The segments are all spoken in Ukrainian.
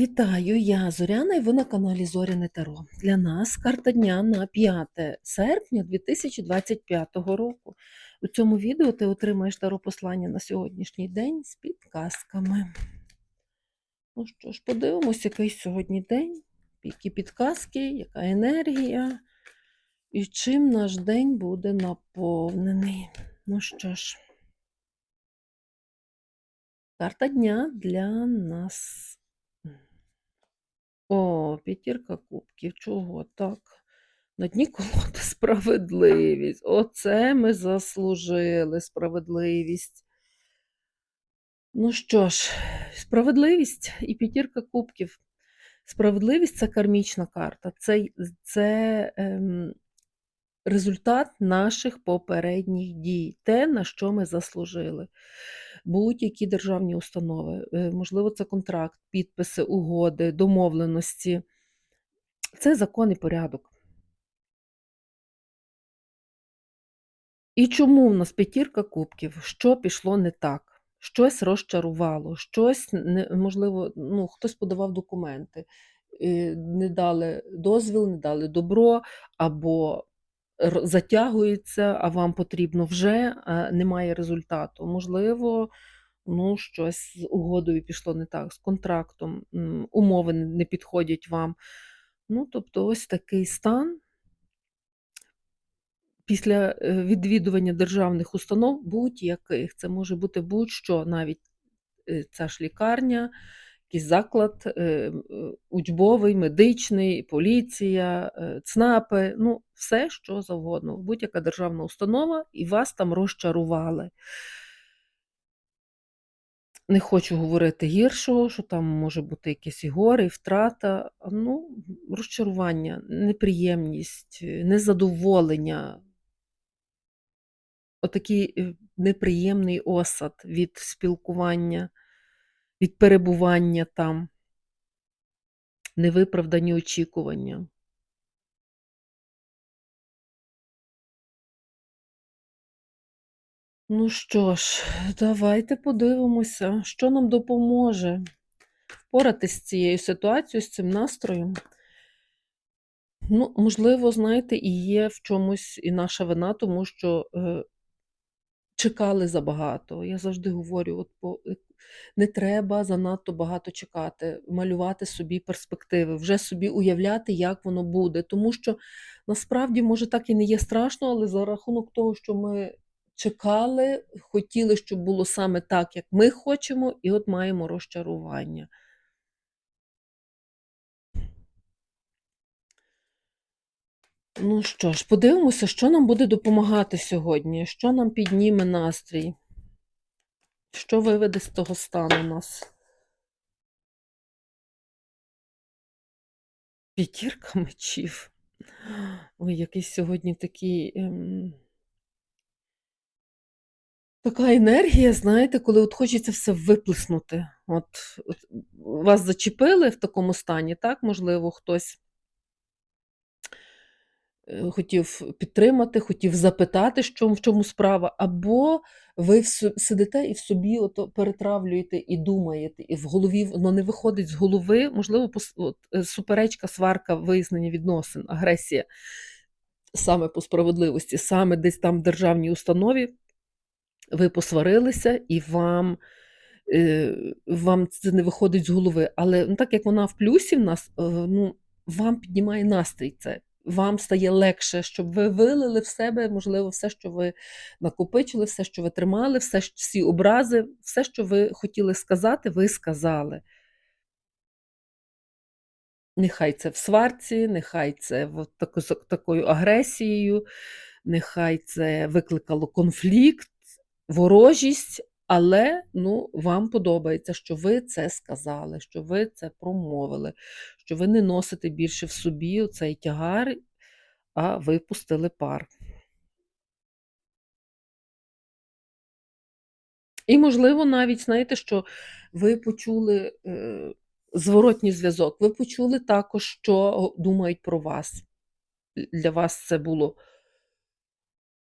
Вітаю, я Зоряна і ви на каналі Зоряне Таро. Для нас карта дня на 5 серпня 2025 року. У цьому відео ти отримаєш таро послання на сьогоднішній день з підказками. Ну що ж, подивимось, який сьогодні день, які підказки, яка енергія і чим наш день буде наповнений. Ну що ж, карта дня для нас. О, п'ятірка кубків. Чого так? На дні колоди справедливість. Оце ми заслужили справедливість. Ну що ж, справедливість і п'ятірка кубків. Справедливість це кармічна карта. Це це ем, результат наших попередніх дій, те, на що ми заслужили. Будь-які державні установи, е, можливо, це контракт, підписи, угоди, домовленості. Це закон і порядок. І чому в нас п'ятірка кубків? Що пішло не так? Щось розчарувало, щось можливо, ну, хтось подавав документи, е, не дали дозвіл, не дали добро, або затягується, а вам потрібно вже, а немає результату. Можливо, ну, щось з угодою пішло не так, з контрактом, умови не підходять вам. Ну, тобто, ось такий стан. Після е, відвідування державних установ будь-яких, це може бути будь-що, навіть е, ця ж лікарня, якийсь заклад е, е, учбовий, медичний, поліція, е, ЦНАПи, ну, все, що завгодно, будь-яка державна установа, і вас там розчарували. Не хочу говорити гіршого, що там може бути якісь і горе, і втрата, ну, розчарування, неприємність, незадоволення, отакий неприємний осад від спілкування від перебування там, невиправдані очікування. Ну що ж, давайте подивимося, що нам допоможе впоратися з цією ситуацією, з цим настроєм. Ну, можливо, знаєте, і є в чомусь і наша вина, тому що е, чекали забагато. Я завжди говорю: от по, е, не треба занадто багато чекати, малювати собі перспективи, вже собі уявляти, як воно буде. Тому що насправді, може, так і не є страшно, але за рахунок того, що ми чекали, хотіли, щоб було саме так, як ми хочемо, і от маємо розчарування. Ну що ж, подивимося, що нам буде допомагати сьогодні, що нам підніме настрій, що виведе з того стану нас. П'ятірка мечів. Ой, якийсь сьогодні такий. Ем... Така енергія, знаєте, коли от хочеться все виплеснути. От, от Вас зачепили в такому стані, так, можливо, хтось хотів підтримати, хотів запитати, що, в чому справа, або ви сидите і в собі ото перетравлюєте і думаєте, і в голові воно не виходить з голови, можливо, от, е, суперечка, сварка, вияснення відносин, агресія саме по справедливості, саме десь там в державній установі ви посварилися і вам. Е, вам це не виходить з голови, але ну, так як вона в плюсі в нас, ну, вам піднімає настрій це вам стає легше, щоб ви вилили в себе, можливо, все, що ви накопичили, все, що ви тримали, все, всі образи, все, що ви хотіли сказати, ви сказали. Нехай це в сварці, нехай це в таку, такою агресією, нехай це викликало конфлікт, ворожість, але ну, вам подобається, що ви це сказали, що ви це промовили, що ви не носите більше в собі цей тягар, а випустили пар. І, можливо, навіть, знаєте, що ви почули е, зворотній зв'язок, ви почули також, що думають про вас. Для вас це було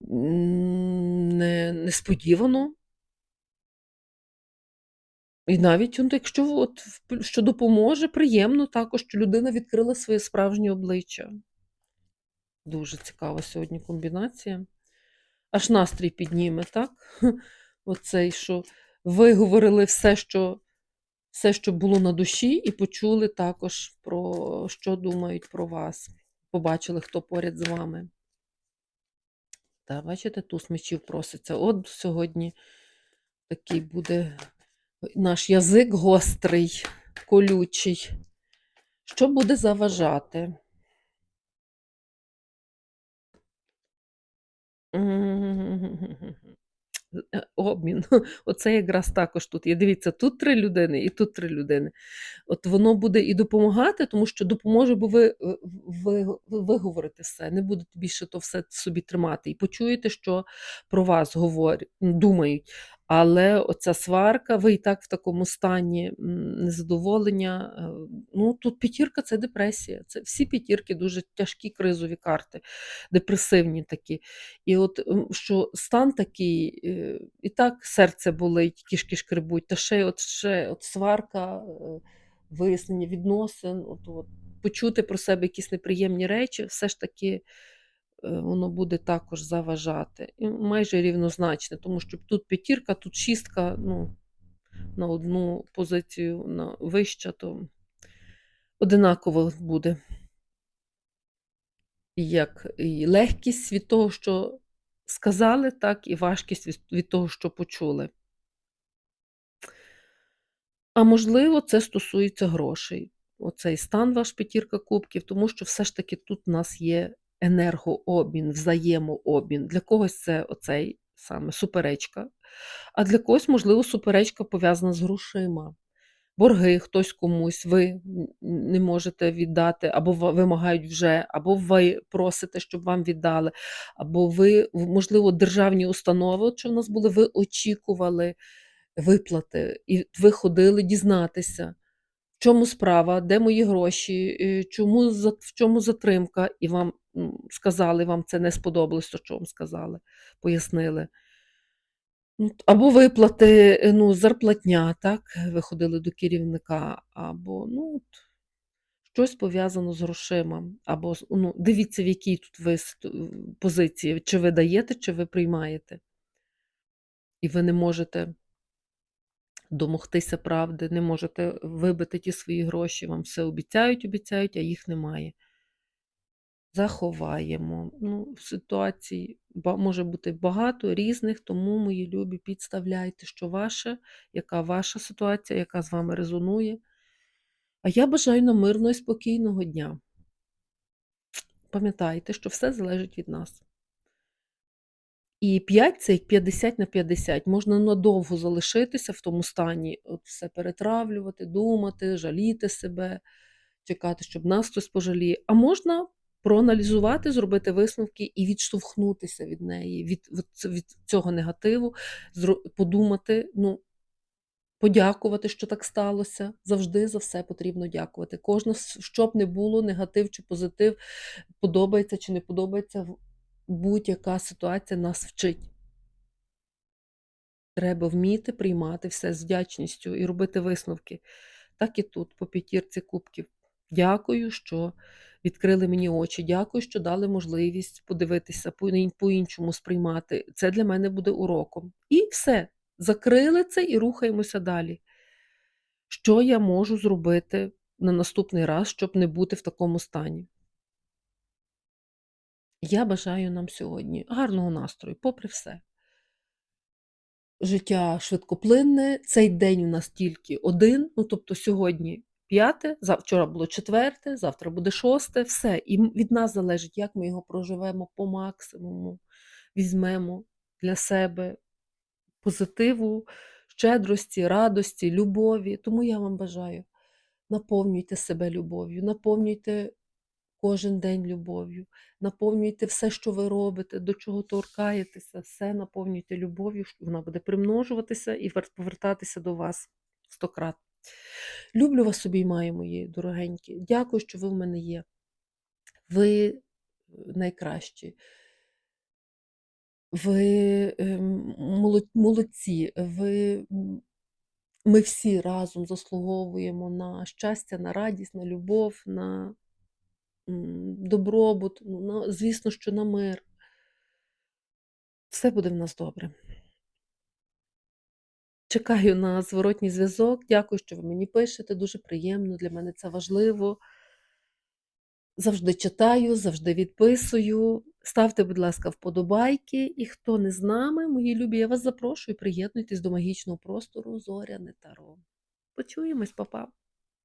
не, несподівано. І навіть он якщо от що допоможе, приємно також, що людина відкрила своє справжнє обличчя. Дуже цікава сьогодні комбінація. Аж настрій підніме, так? Оцей, що виговорили все, що все, що було на душі, і почули також про що думають про вас. Побачили, хто поряд з вами. Та, бачите, туз мечів проситься. От сьогодні такий буде наш язик гострий, колючий. Що буде заважати? Обмін. Оце якраз також тут є. Дивіться, тут три людини і тут три людини. От воно буде і допомагати, тому що допоможе, бо ви, е, ви виговорите все, не будете більше то все собі тримати. І почуєте, що про вас говорять, думають. Але оця сварка, ви і так в такому стані незадоволення. Е, ну тут п'ятірка це депресія. Це всі п'ятірки дуже тяжкі кризові карти, депресивні такі. І от що стан такий, е, і так серце болить, кішки шкребуть, та ще от ще от сварка, е, вияснення відносин, от, от, почути про себе якісь неприємні речі, все ж таки. Е, воно буде також заважати. І майже рівнозначне, тому що тут п'ятірка, тут шістка, ну, на одну позицію на вища, то одинаково буде. Як і легкість від того, що сказали, так і важкість від, від того, що почули. А можливо, це стосується грошей. Оцей стан ваш п'ятірка кубків, тому що все ж таки тут у нас є енергообмін, взаємообмін. Для когось це оцей саме суперечка, а для когось, можливо, суперечка пов'язана з грошима. Борги хтось комусь, ви не можете віддати, або вимагають вже, або ви просите, щоб вам віддали, або ви, можливо, державні установи, от що в нас були, ви очікували виплати, і ви ходили дізнатися В чому справа, де мої гроші, е, чому в чому затримка, і вам сказали, вам це не сподобалось, то що вам сказали, пояснили. Ну, або виплати, е, ну, зарплатня, так, ви ходили до керівника, або ну, щось пов'язано з грошима, або ну, дивіться, в якій тут ви позиції, чи ви даєте, чи ви приймаєте. І ви не можете домогтися правди, не можете вибити ті свої гроші, вам все обіцяють, обіцяють, а їх немає. Заховаємо. Ну, Ситуацій може бути багато різних, тому, мої любі, підставляйте, що ваше, яка ваша ситуація, яка з вами резонує. А я бажаю нам мирного і спокійного дня. Пам'ятайте, що все залежить від нас. І 5 це як 50 на 50. Можна надовго залишитися в тому стані, от все перетравлювати, думати, жаліти себе, чекати, щоб нас хтось пожаліє. А можна проаналізувати, зробити висновки і відштовхнутися від неї, від від цього негативу, подумати, ну, подякувати, що так сталося. Завжди за все потрібно дякувати. Кожне, що б не було, негатив чи позитив, подобається чи не подобається будь-яка ситуація нас вчить. Треба вміти приймати все з вдячністю і робити висновки. Так і тут, по п'ятірці кубків. Дякую, що відкрили мені очі. Дякую, що дали можливість подивитися, по-іншому сприймати. Це для мене буде уроком. І все. Закрили це і рухаємося далі. Що я можу зробити на наступний раз, щоб не бути в такому стані? Я бажаю нам сьогодні гарного настрою, попри все. Життя швидкоплинне, цей день у нас тільки один, ну тобто сьогодні п'яте, вчора було четверте, завтра буде шосте, все. І від нас залежить, як ми його проживемо по максимуму, візьмемо для себе позитиву, щедрості, радості, любові. Тому я вам бажаю, наповнюйте себе любов'ю, наповнюйте кожен день любов'ю. Наповнюйте все, що ви робите, до чого торкаєтеся, все наповнюйте любов'ю, вона буде примножуватися і повертатися до вас стократ. Люблю вас собі, маю мої дорогенькі. Дякую, що ви в мене є. Ви е, найкращі. Ви ем, молодці, ви Ми всі разом заслуговуємо на щастя, на радість, на любов, на, добробут, ну, на звісно, що на мир. Все буде в нас добре. Чекаю на зворотній зв'язок. Дякую, що ви мені пишете. Дуже приємно. Для мене це важливо. Завжди читаю, завжди відписую. Ставте, будь ласка, вподобайки. І хто не з нами, мої любі, я вас запрошую, приєднуйтесь до магічного простору Зоряне Таро. Почуємось, па-па.